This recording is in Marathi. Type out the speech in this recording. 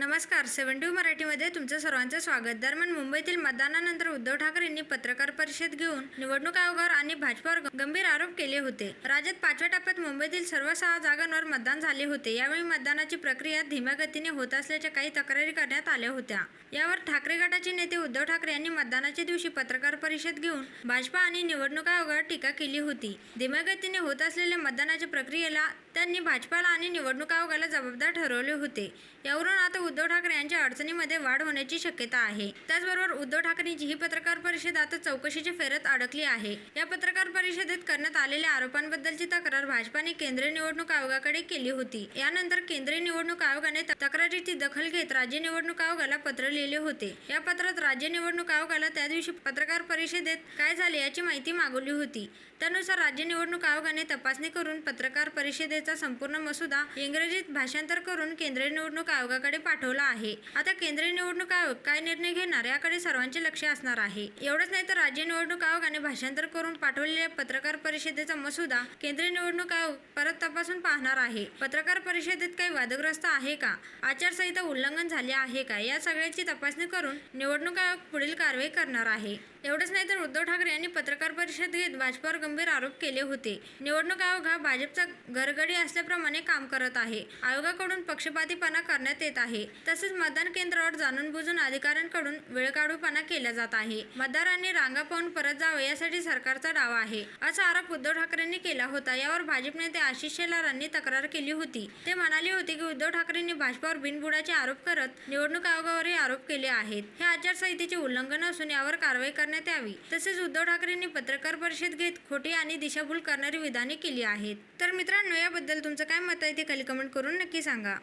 नमस्कार सेवन टू मराठीमध्ये तुमचं सर्वांचं स्वागत. दरम्यान मुंबईतील मतदानानंतर उद्धव ठाकरेंनी पत्रकार परिषद घेऊन निवडणूक आयोगावर आणि भाजपावर गंभीर आरोप केले होते. राज्यात पाचव्या टप्प्यात मुंबईतील सर्व सहा जागांवर मतदान झाले होते. यावेळी मतदानाची प्रक्रिया धीम्या गतीने होत असल्याच्या काही तक्रारी करण्यात आल्या होत्या. यावर ठाकरे गटाचे नेते उद्धव ठाकरे यांनी मतदानाच्या दिवशी पत्रकार परिषद घेऊन भाजपा आणि निवडणूक आयोगावर टीका केली होती. धीम्या गतीने होत असलेल्या मतदानाच्या प्रक्रियेला त्यांनी भाजपाला आणि निवडणूक आयोगाला जबाबदार ठरवले होते. यावरून आता उद्धव ठाकरे यांच्या अडचणीमध्ये वाढ होण्याची शक्यता आहे. त्याचबरोबर उद्धव ठाकरेंची ही पत्रकार परिषद आता चौकशीची फेरत अडकली आहे. या पत्रकार परिषदेत करण्यात आलेल्या आरोपांबद्दलची तक्रार भाजपाने केंद्रीय निवडणूक आयोगाकडे केली होती. यानंतर केंद्रीय निवडणूक आयोगाने तक्रारीची दखल घेत राज्य निवडणूक आयोगाला पत्र लिहिले होते. या पत्रात राज्य निवडणूक आयोगाला त्या दिवशी पत्रकार परिषदेत काय झाले याची माहिती मागवली होती. त्यानुसार राज्य निवडणूक आयोगाने तपासणी करून पत्रकार परिषदेचा संपूर्ण मसुदा इंग्रजीत भाषांतर करून केंद्रीय निवडणूक आयोगाकडे पाठवला. पाठवला आहे. आता केंद्रीय निवडणूक आयोग काय निर्णय घेणार याकडे सर्वांचे लक्ष असणार आहे. एवढंच नाही तर राज्य निवडणूक आयोगाने भाषांतर करून पाठवलेल्या पत्रकार परिषदेचा मसुदा केंद्रीय निवडणूक आयोग परत तपासून पाहणार आहे. पत्रकार परिषदेत काही वादग्रस्त आहे का? आचारसंहिता उल्लंघन झाले आहे का? या सगळ्याची तपासणी करून निवडणूक आयोग पुढील कारवाई करणार आहे. एवढंच नाही तर उद्धव ठाकरे यांनी पत्रकार परिषद घेत भाजपावर गंभीर आरोप केले होते. निवडणूक आयोग हा भाजपचा घरगडी असल्याप्रमाणे काम करत आहे. आयोगाकडून पक्षपातीपणा करण्यात येत आहे. तसेच मतदान केंद्रावर जाणून बुजून अधिकाऱ्यांकडून वेळकाढूपणा केला जात आहे. मतदारांनी रांगा पाहून परत जावे यासाठी सरकारचा डावा आहे. असा आरोप उद्धव ठाकरेंनी केला होता. यावर भाजप नेते आशिष शेलारांनी तक्रार केली होती. ते म्हणाले होते की उद्धव ठाकरेंनी भाजपावर बिनबुडाचे आरोप करत निवडणूक आयोगावरही आरोप केले आहेत. हे आचारसंहितेचे उल्लंघन असून यावर कारवाई करण्यात यावी. तसेच उद्धव ठाकरेंनी पत्रकार परिषद घेत खोटी आणि दिशाभूल करणारी विधाने केली आहेत. तर मित्रांनो याबद्दल तुमचं काय मत आहे ते खाली कमेंट करून नक्की सांगा.